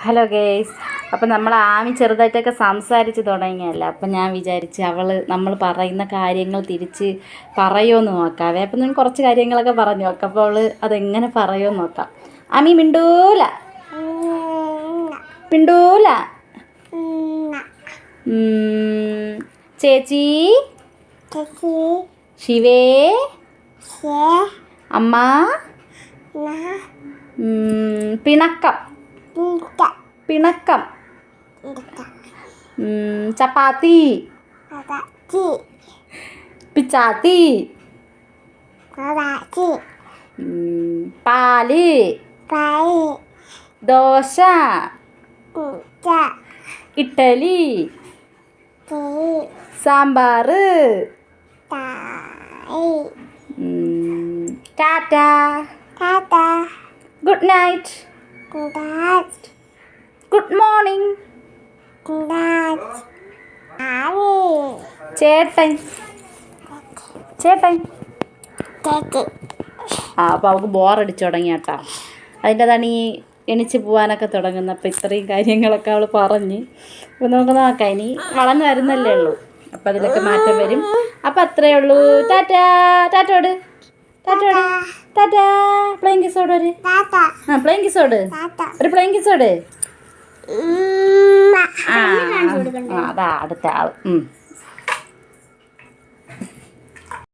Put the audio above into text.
Hello guys അപ്പം നമ്മൾ ആമി ചെറുതായിട്ടൊക്കെ സംസാരിച്ച് തുടങ്ങിയല്ല? അപ്പം ഞാൻ വിചാരിച്ച് അവൾ നമ്മൾ പറയുന്ന കാര്യങ്ങൾ തിരിച്ച് പറയുമെന്ന് നോക്കാവേ അപ്പം ഞാൻ കുറച്ച് കാര്യങ്ങളൊക്കെ പറഞ്ഞു നോക്കാം. അപ്പോൾ അവൾ അതെങ്ങനെ പറയുമെന്ന് നോക്കാം. ആമി മിണ്ടൂല. മിണ്ടൂല. ചേച്ചി. ശിവേ. അമ്മ. പിണക്കം. പിണക്കം ഉം, ചപ്പാത്തി പിച്ചാത്തി ഉം, പാല് dosa idli sambar tata good night Good morning ചേട്ടൻ ചേട്ടൻ ആ അപ്പോൾ അവൾക്ക് ബോറടിച്ചു തുടങ്ങി കേട്ടോ. അതിന്റെ അതാണ് ഈ എണിച്ച് പോകാനൊക്കെ തുടങ്ങുന്നത് അപ്പോൾ ഇത്രയും കാര്യങ്ങളൊക്കെ അവൾ പറഞ്ഞ്. അപ്പോൾ നമുക്ക് നോക്കാം ഇനി വളർന്നു വരുന്നല്ലേ ഉള്ളൂ. അപ്പോൾ അതിലൊക്കെ മാറ്റം വരും. അപ്പോൾ അത്രയേ ഉള്ളൂ. ടാറ്റാ ടാറ്റോട് ടാറ്റോട് ടാറ്റ. പ്ലെയിൻ കിസോട് ഒരു? ആ പ്ലെയിൻ ഓട് ഒരു പ്ലെയിൻ കിസ് ഓട് ആ, അതാ അടുത്ത ആൾ ഉം.